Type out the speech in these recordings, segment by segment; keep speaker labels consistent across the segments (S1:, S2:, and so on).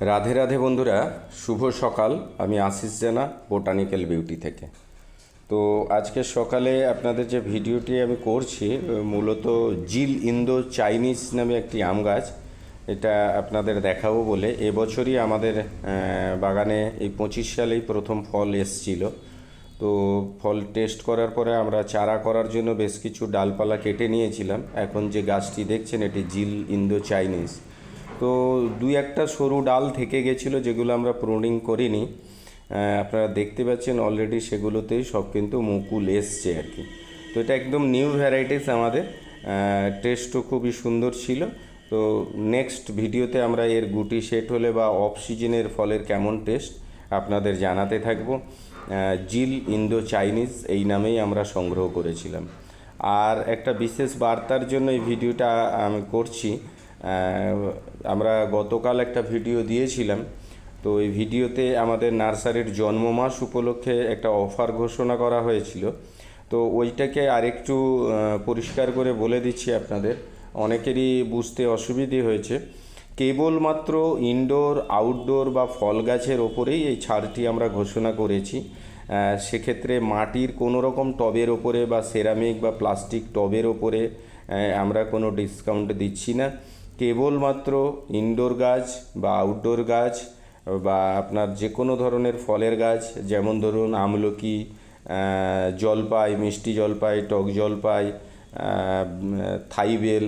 S1: রাধে রাধে বন্ধুরা, শুভ সকাল। আমি আশিস জানা, বোটানিক্যাল বিউটি থেকে। তো আজকে সকালে আপনাদের যে ভিডিওটি আমি করছি, মূলত জিল ইন্দো চাইনিজ নামে একটি আম গাছ, এটা আপনাদের দেখাবো বলে। এবছরই আমাদের বাগানে এই পঁচিশ সালেই প্রথম ফল এসছিল। তো ফল টেস্ট করার পরে আমরা চারা করার জন্য বেশ কিছু ডালপালা কেটে নিয়েছিলাম। এখন যে গাছটি দেখছেন, এটি জিল ইন্দো চাইনিজ। তো দুই একটা সরু ডাল থেকে গেছিল যেগুলো আমরা প্রুনিং করিনি। আপনারা দেখতে পাচ্ছেন অলরেডি সেগুলোতেই সব কিন্তু মুকুল এসছে আর কি। তো এটা একদম নিউ ভ্যারাইটিস আমাদের। টেস্টও খুবই সুন্দর ছিল। তো নেক্সট ভিডিওতে আমরা এর গুটি সেট হলে বা অফ সিজনের ফলের কেমন টেস্ট আপনাদের জানাতে থাকব। জিল ইন্দো চাইনিজ এই নামেই আমরা সংগ্রহ করেছিলাম। আর একটা বিশেষ বার্তার জন্য এই ভিডিওটা আমি করছি। আমরা গতকাল একটা ভিডিও দিয়েছিলাম। তো এই ভিডিওতে আমাদের নার্সারির জন্ম মাস উপলক্ষে একটা অফার ঘোষণা করা হয়েছিল। তো ওইটাকে আরেকটু পরিষ্কার করে বলে দিচ্ছি আপনাদের। অনেকেরই বুঝতে অসুবিধে হয়েছে। কেবলমাত্র ইনডোর আউটডোর বা ফল গাছের ওপরেই এই ছাড়টি আমরা ঘোষণা করেছি। সেক্ষেত্রে মাটির কোনো রকম টবের ওপরে বা সেরামিক বা প্লাস্টিক টবের ওপরে আমরা কোনো ডিসকাউন্ট দিচ্ছি না। কেবলমাত্র ইনডোর গাছ বা আউটডোর গাছ বা আপনার যে কোনো ধরনের ফলের গাছ, যেমন ধরুন আমলকি জলপাই, মিষ্টি জলপাই, টক জলপাই থাইবেল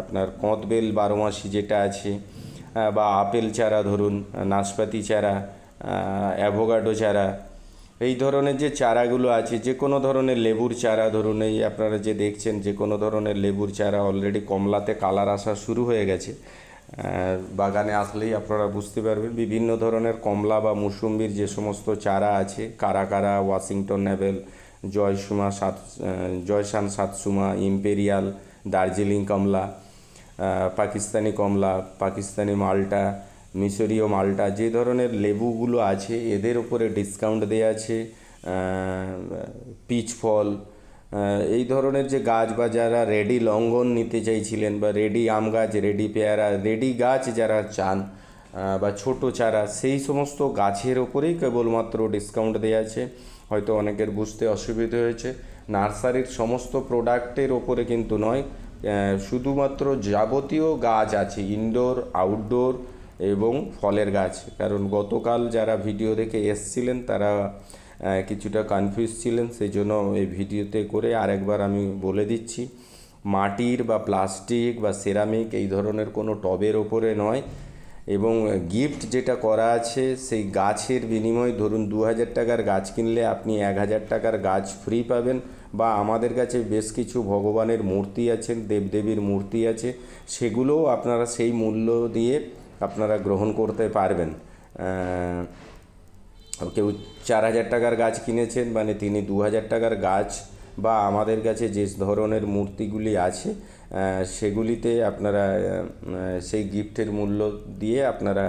S1: আপনার কঁতবেল বারো মাসি যেটা আছে বা আপেল চারা ধরুন, নাশপাতি চারা অ্যাভোগাডো চারা এই ধরনের যে চারাগুলো আছে, যে কোনো ধরনের লেবুর চারা ধরুন, এই আপনারা যে দেখছেন যে কোনো ধরনের লেবুর চারা অলরেডি কমলাতে কালার আসা শুরু হয়ে গেছে। বাগানে আসলেই আপনারা বুঝতে পারবেন, বিভিন্ন ধরনের কমলা বা মুসুম্বির যে সমস্ত চারা আছে, কারা কারা, ওয়াশিংটন নেভেল, জয়সুমা সাত জয়সান সাতসুমা, ইম্পেরিয়াল, দার্জিলিং কমলা পাকিস্তানি কমলা, পাকিস্তানি মালটা মিশরীয় মালটা, যে ধরনের লেবুগুলো আছে, এদের উপরে ডিসকাউন্ট দেওয়া আছে পিচ ফল এই ধরনের যে গাছ বা যারা রেডি লঙ্ঘন নিতে চাইছিলেন বা রেডি আম গাছ রেডি পেয়ারা রেডি গাছ যারা চান বা ছোট চারা, সেই সমস্ত গাছের ওপরেই কেবলমাত্র ডিসকাউন্ট দেওয়া আছে। হয়তো অনেকের বুঝতে অসুবিধা হয়েছে। নার্সারির সমস্ত প্রোডাক্টের ওপরে কিন্তু নয় শুধুমাত্র যাবতীয় গাছ আছে ইনডোর আউটডোর এবং ফলের গাছ। কারণ গতকাল যারা ভিডিও দেখে এসছিলেন, তারা কিছুটা কনফিউজ ছিলেন। সেই জন্য এই ভিডিওতে করে আরেকবার আমি বলে দিচ্ছি, মাটির বা প্লাস্টিক বা সেরামিক এই ধরনের কোনো টবের ওপরে নয়। এবং গিফট যেটা করা আছে, সেই গাছের বিনিময়ে ধরুন দু হাজার টাকার গাছ কিনলে আপনি এক হাজার টাকার গাছ ফ্রি পাবেন বা আমাদের কাছে বেশ কিছু ভগবানের মূর্তি আছেন, দেবদেবীর মূর্তি আছে, সেগুলোও আপনারা সেই মূল্য দিয়ে আপনারা গ্রহণ করতে পারবেন। কেউ চার হাজার টাকার গাছ কিনেছেন মানে তিনি দু হাজার টাকার গাছ বা আমাদের কাছে যে ধরনের মূর্তিগুলি আছে সেগুলিতে আপনারা সেই গিফটের মূল্য দিয়ে আপনারা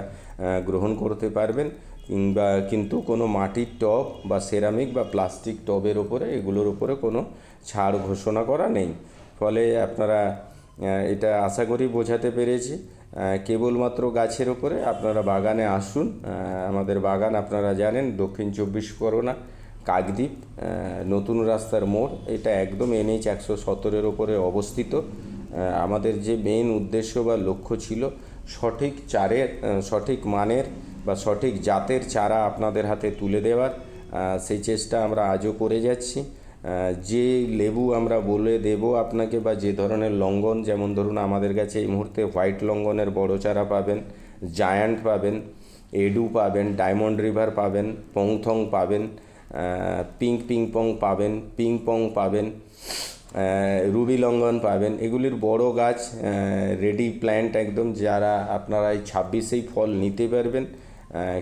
S1: গ্রহণ করতে পারবেন। কিংবা কিন্তু কোনো মাটির টব বা সেরামিক বা প্লাস্টিক টবের ওপরে, এগুলোর ওপরে কোনো ছাড় ঘোষণা করা নেই। ফলে আপনারা এটা আশা করি বোঝাতে পেরেছি। কেবলমাত্র গাছের ওপরে আপনারা বাগানে আসুন। আমাদের বাগান আপনারা জানেন, দক্ষিণ চব্বিশ পরগনা, কাকদ্বীপ নতুন রাস্তার মোড়। এটা একদম এনএইচ একশো সতেরোর ওপরে অবস্থিত। আমাদের যে মেইন উদ্দেশ্য বা লক্ষ্য ছিল, সঠিক চারের সঠিক মানের বা সঠিক জাতের চারা আপনাদের হাতে তুলে দেওয়ার সেই চেষ্টা আমরা আজও করে যাচ্ছি। যে লেবু আমরা বলে দেব আপনাকে বা যে ধরনের লঙ্ঘন যেমন ধরুন আমাদের কাছে এই মুহূর্তে হোয়াইট লঙ্ঘনের বড় চারা পাবেন, জায়ান্ট পাবেন, এডু পাবেন, ডায়মন্ড রিভার পাবেন, পংথং পাবেন পিঙ্ক পিং পং পাবেন পিং পং পাবেন রুবি লঙ্ঘন পাবেন। এগুলির বড় গাছ রেডি প্ল্যান্ট একদম যারা আপনারা এই ছাব্বিশেই ফল নিতে পারবেন।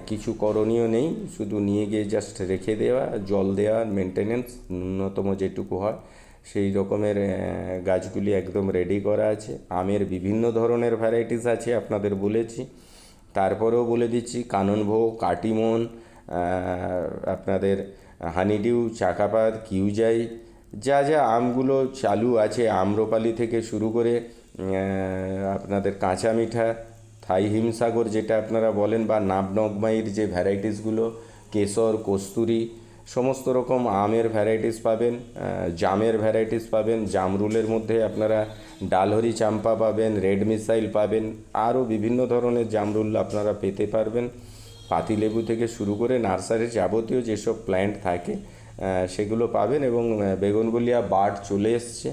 S1: কিছু করণীয় নেই, শুধু নিয়ে গিয়ে জাস্ট রেখে দেওয়া, জল দেওয়া মেনটেনেন্স ন্যূনতম যেটুকু হয়, সেই রকমের গাছগুলি একদম রেডি করা আছে। আমের বিভিন্ন ধরনের ভ্যারাইটিস আছে, আপনাদের বলেছি। তারপরেও বলে দিচ্ছি, কাননভোগ, কাটিমন আপনাদের হানিডিউ চাকাপাত কিউজাই, যা যা আমগুলো চালু আছে, আম্রপালি থেকে শুরু করে আপনাদের কাঁচা মিঠা থাই হিমসাগর যেটা আপনারা বলেন বা নাবনগমাইয়ের যে ভ্যারাইটিসগুলো, কেশর, কস্তুরি, সমস্ত রকম আমের ভ্যারাইটিস পাবেন জামের ভ্যারাইটিস পাবেন, জামরুলের মধ্যে আপনারা ডালহরি চাম্পা পাবেন, রেড মিসাইল পাবেন, আরও বিভিন্ন ধরনের জামরুল আপনারা পেতে পারবেন। পাতিলেবু থেকে শুরু করে নার্সারির যাবতীয় যেসব প্ল্যান্ট থাকে সেগুলো পাবেন এবং বেগুনগুলিয়া বার্ড চলে এসছে।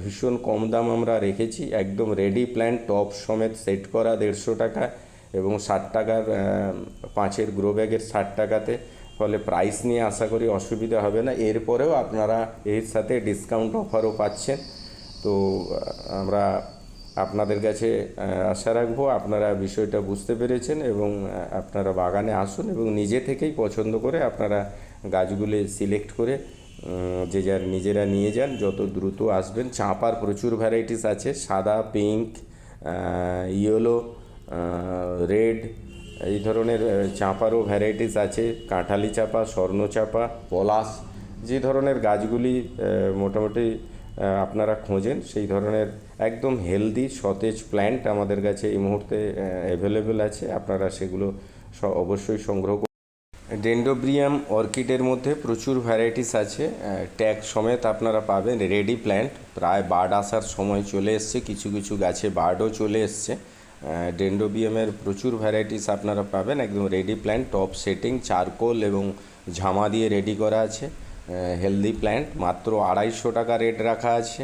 S1: ভীষণ কম দাম আমরা রেখেছি। একদম রেডি প্ল্যান্ট টপ সমেত সেট করা দেড়শো টাকা এবং ষাট টাকার পাঁচের গ্রো ব্যাগের ষাট টাকাতে। ফলে প্রাইস নিয়ে আশা করি অসুবিধা হবে না। এরপরেও আপনারা এর সাথে ডিসকাউন্ট অফারও পাচ্ছেন। তো আমরা আপনাদের কাছে আশা রাখব আপনারা বিষয়টা বুঝতে পেরেছেন এবং আপনারা বাগানে আসুন এবং নিজে থেকেই পছন্দ করে আপনারা গাছগুলি সিলেক্ট করে যে যার নিজেরা নিয়ে যান, যত দ্রুত আসবেন। চাঁপার প্রচুর ভ্যারাইটিস আছে, সাদা পিঙ্ক ইয়েলো রেড এই ধরনের চাঁপারও ভ্যারাইটিস আছে। কাঁঠালি চাপা, স্বর্ণ চাপা, পলাশ, যে ধরনের গাছগুলি মোটামুটি আপনারা খোঁজেন, সেই ধরনের একদম হেলদি সতেজ প্ল্যান্ট আমাদের কাছে এই মুহূর্তে অ্যাভেলেবেল আছে। আপনারা সেগুলো অবশ্যই সংগ্রহ ডেন্ডোব্রিয়াম অর্কিডের মধ্যে প্রচুর ভ্যারাইটিস আছে ট্যাগ সমেত আপনারা পাবেন রেডি প্ল্যান্ট প্রায় বার্ড আসার সময় চলে এসছে, কিছু কিছু গাছে বার্ডও চলে এসছে। ডেন্ডোবিয়ামের প্রচুর ভ্যারাইটিস আপনারা পাবেন, একদম ready plant top setting charcoal এবং ঝামা দিয়ে রেডি করা আছে। হেলদি প্ল্যান্ট মাত্র আড়াইশো টাকা রেট রাখা আছে।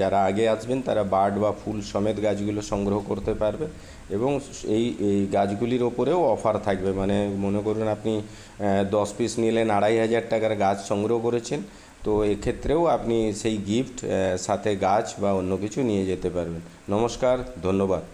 S1: যারা আগে আসবেন, তারা বার্ড বা ফুল সমেত গাছগুলো সংগ্রহ করতে পারবে এবং এই এই গাছগুলির ওপরেও অফার থাকবে। মানে মনে করুন আপনি দশ পিস নিলেন, আড়াই হাজার টাকার গাছ সংগ্রহ করেছেন, তো এক্ষেত্রেও আপনি সেই গিফট সাথে গাছ বা অন্য কিছু নিয়ে যেতে পারবেন। নমস্কার, ধন্যবাদ।